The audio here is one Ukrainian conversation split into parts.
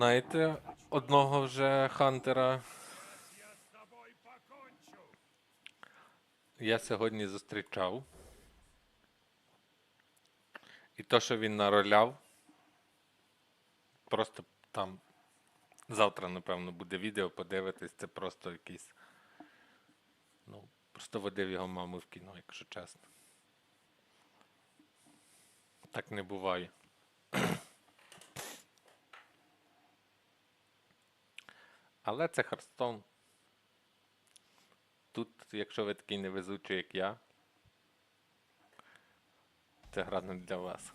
Знаєте, одного вже Хантера. Я сьогодні зустрічав. І то, що він нароляв, просто там завтра, напевно, буде відео, подивитись, це просто якийсь. Ну, просто водив його маму в кіно, якщо чесно. Так не буває. Але це Харстон. Тут, якщо ви такий невезучий, як я, це гра не для вас.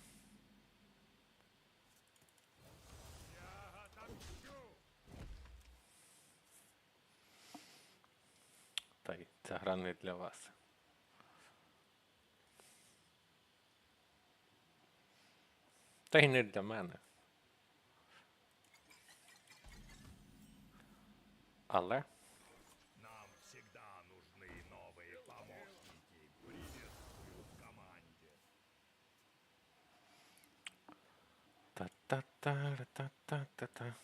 Та й ця гра не для вас. Та й не для мене. Але. Нам всегда нужны новые помощники. Приветствую в команде. Та-та-та-та-та-та-та.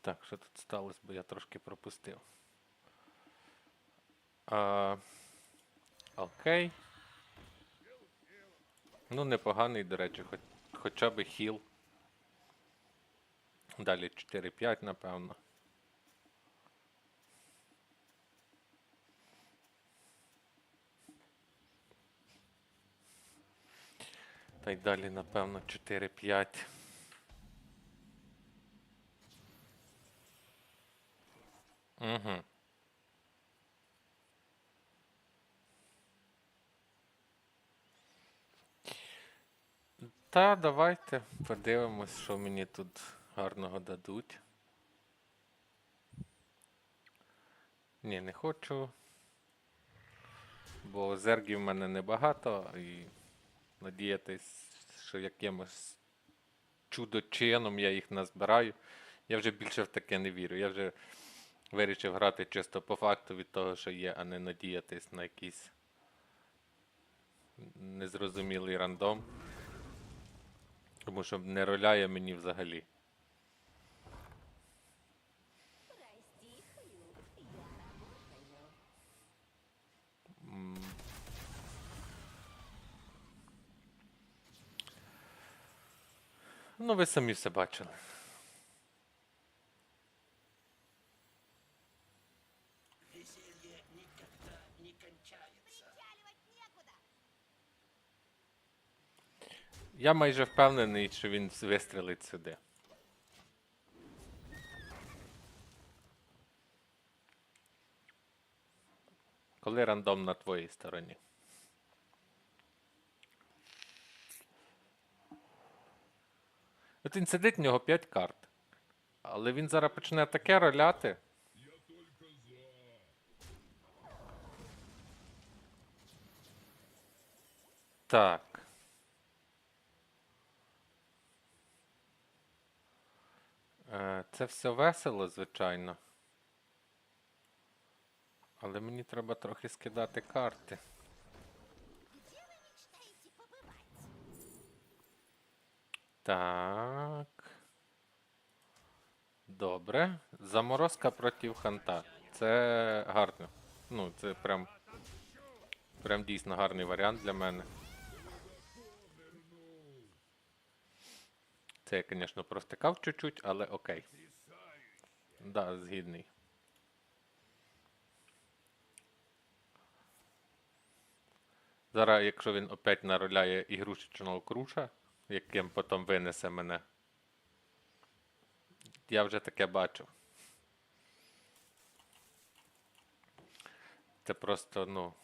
Так, що тут сталося, бо я трошки пропустив. А, окей. Ну, непоганий, до речі, хоч, хоча б хіл. Далі 4-5, напевно. Та й далі, напевно, 4-5. Угу. Та, давайте подивимось, що мені тут гарного дадуть. Ні, не хочу. Бо зергів в мене небагато і надіятись, що якимось чудо-чином я їх назбираю. Я вже більше в таке не вірю. Я вже вирішив грати чисто по факту від того, що є, а не надіятись на якийсь незрозумілий рандом. Тому що не роляє мені взагалі. Ну, ви самі все бачили. Я майже впевнений, що він вистрелить сюди. Коли рандом на твоїй стороні. От він сидить, в нього 5 карт. Але він зараз почне таке роляти. Так. Е, Це все весело, звичайно. Але мені треба трохи скидати карти. Так. Добре. Заморозка проти ханта. Це гарно. Ну, це прям. Прям дійсно гарний варіант для мене. Це я, звісно, простикав чуть-чуть, але окей. Да, згідний. Зараз, якщо він опять нароляє ігрушечного круша, яким потім винесе мене. Я вже таке бачив. Це просто, ну,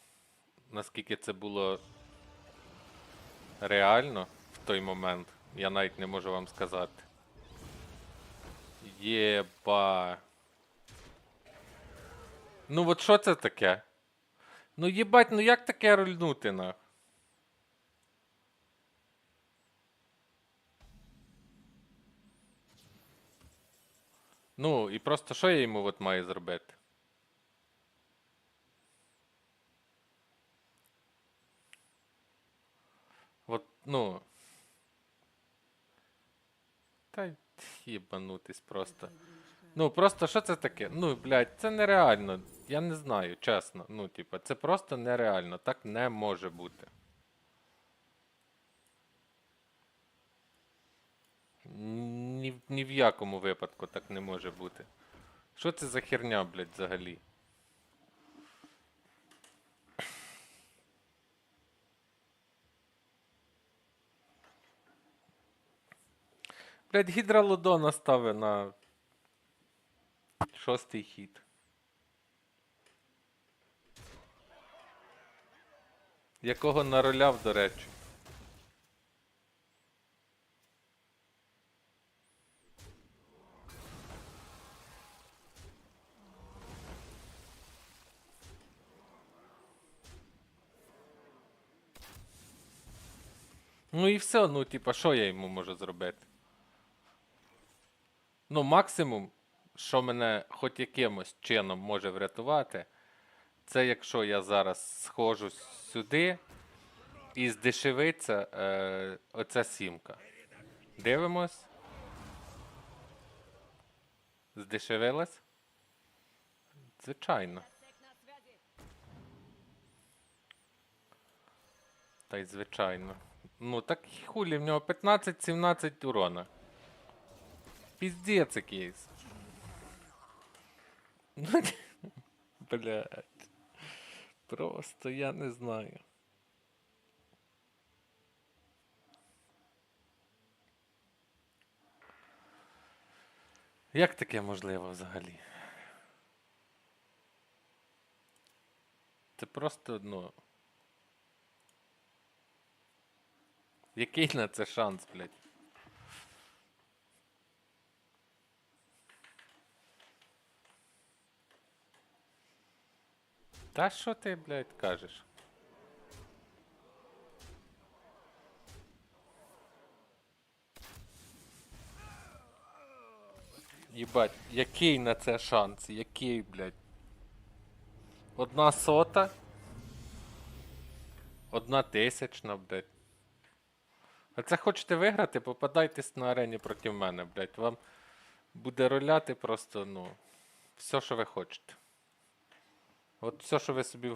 наскільки це було реально в той момент, я навіть не можу вам сказати. Єба. Ну от що це таке? Ну єбать, ну як таке рульнути нах? Ну, і просто що я йому от маю зробити? От, ну. Та їбанутись просто. Ну, просто що це таке? Ну, блядь, це нереально. Я не знаю, чесно. Ну, типа, це просто нереально. Так не може бути. Ні, ні в якому випадку так не може бути. Що це за херня, блядь, взагалі? Блядь, гідролодона ставить на шостий хід. Якого нароляв, до речі. Ну і все, ну, типа, що я йому можу зробити? Ну, максимум, що мене хоч якимось чином може врятувати, це якщо я зараз схожу сюди і здешевиться е, оця сімка. Дивимось. Здешевилась? Звичайно. Та й звичайно. Ну так хулі, в нього 15-17 урона. Піздець якийсь. Ну, Блядь. Просто я не знаю. Як таке можливо взагалі? Це просто, ну. Який на це шанс, блядь? Та що ти, блядь, кажеш? Єбать, який на це шанс? Який, блядь? Одна сота? Одна тисячна, блядь. А це хочете виграти, попадайтесь на арені проти мене, блядь. Вам буде роляти просто, ну, все, що ви хочете. От все, що ви собі в